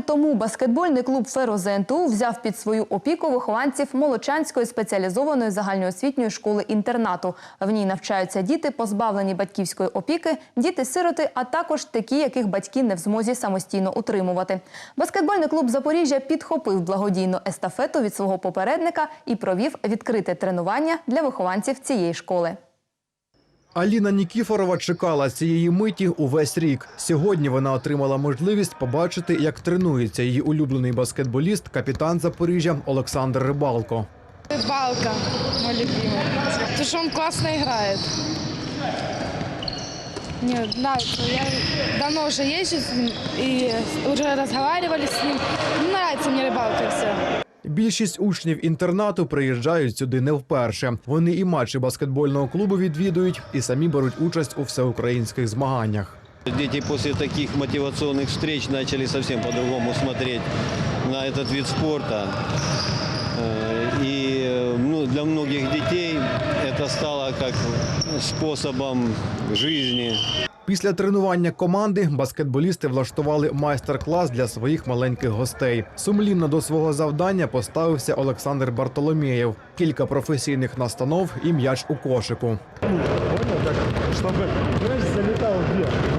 Тому баскетбольний клуб «Ферозенту» взяв під свою опіку вихованців Молочанської спеціалізованої загальноосвітньої школи-інтернату. В ній навчаються діти, позбавлені батьківської опіки, діти-сироти, а також такі, яких батьки не в змозі самостійно утримувати. Баскетбольний клуб Запоріжжя підхопив благодійну естафету від свого попередника і провів відкрите тренування для вихованців цієї школи. Аліна Нікіфорова чекала цієї миті увесь рік. Сьогодні вона отримала можливість побачити, як тренується її улюблений баскетболіст, капітан Запоріжжя Олександр Рибалко. Рыбалка, мой любимый. Потому что он классно играет. Мне нравится. Я давно уже езжу с ним и уже разговаривали с ним. Ну, нравится мне рыбалка и все. Більшість учнів інтернату приїжджають сюди не вперше. Вони і матчі баскетбольного клубу відвідують, і самі беруть участь у всеукраїнських змаганнях. Дети после таких мотивационных встреч начали совсем по-другому смотреть на этот вид спорта. Э, И э, ну, для многих детей это стало как способом жизни. Після тренування команди баскетболісти влаштували майстер-клас для своїх маленьких гостей. Сумлінно до свого завдання поставився Олександр Бартоломєєв. Кілька професійних настанов і м'яч у кошику. Щоб мяч залетал вверх.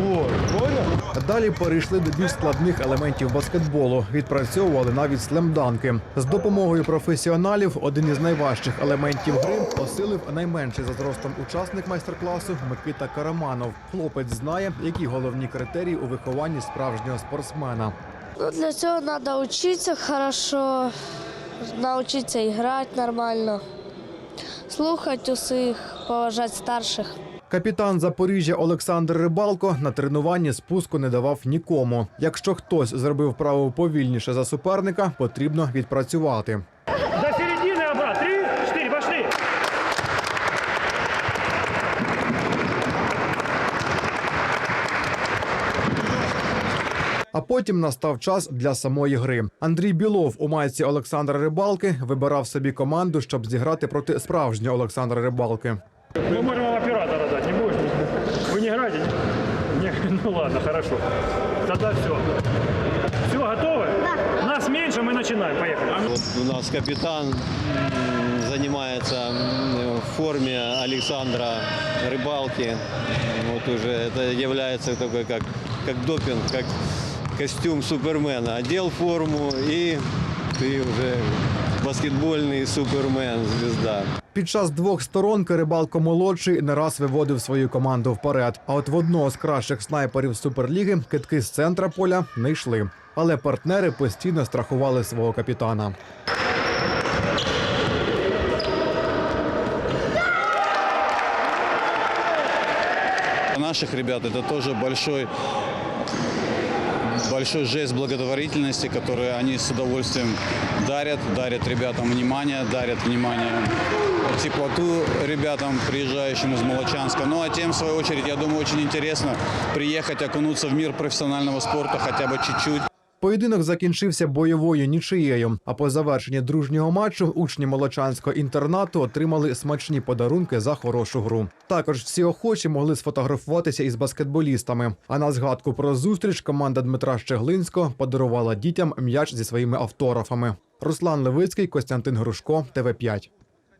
Далі перейшли до більш складних елементів баскетболу. Відпрацьовували навіть слемданки. З допомогою професіоналів один із найважчих елементів гри посилив найменший за зростом учасник майстер-класу Микита Караманов. Хлопець знає, які головні критерії у вихованні справжнього спортсмена. Для цього треба вчитися хорошо, навчитися грати нормально, слухати усіх, поважати старших. Капітан Запоріжжя Олександр Рибалко на тренуванні спуску не давав нікому. Якщо хтось зробив право повільніше за суперника, потрібно відпрацювати. До середины обратно. Три, четыре, пошли. А потім настав час для самої гри. Андрій Білов у майці Олександра Рибалки вибирав собі команду, щоб зіграти проти справжнього Олександра Рибалки. Мы не играете? Не, ну ладно, хорошо. Тогда все. Все, готовы? Да. Нас меньше, мы начинаем. Поехали. Вот у нас капитан занимается в форме Александра Рыбалки. Вот уже это является такой как, как допинг, как костюм Супермена. Одел форму и ты уже баскетбольный Супермен, звезда. Під час двох сторонки рибалко молодший не раз виводив свою команду вперед. А от в одного з кращих снайперів суперліги китки з центра поля не йшли. Але партнери постійно страхували свого капітана. Наших ребят это тоже большой большой жест благотворительности, который они с удовольствием дарят, дарят ребятам внимание, дарят внимание теплоту ребятам, приезжающим из Молочанска. Ну а тем, в свою очередь, я думаю, очень интересно приехать, окунуться в мир профессионального спорта хотя бы чуть-чуть. Поєдинок закінчився бойовою нічиєю. А по завершенні дружнього матчу учні молочанського інтернату отримали смачні подарунки за хорошу гру. Також всі охочі могли сфотографуватися із баскетболістами. А на згадку про зустріч команда Дмитра Щеглинського подарувала дітям м'яч зі своїми автографами. Руслан Левицький, Костянтин Грушко, ТВ 5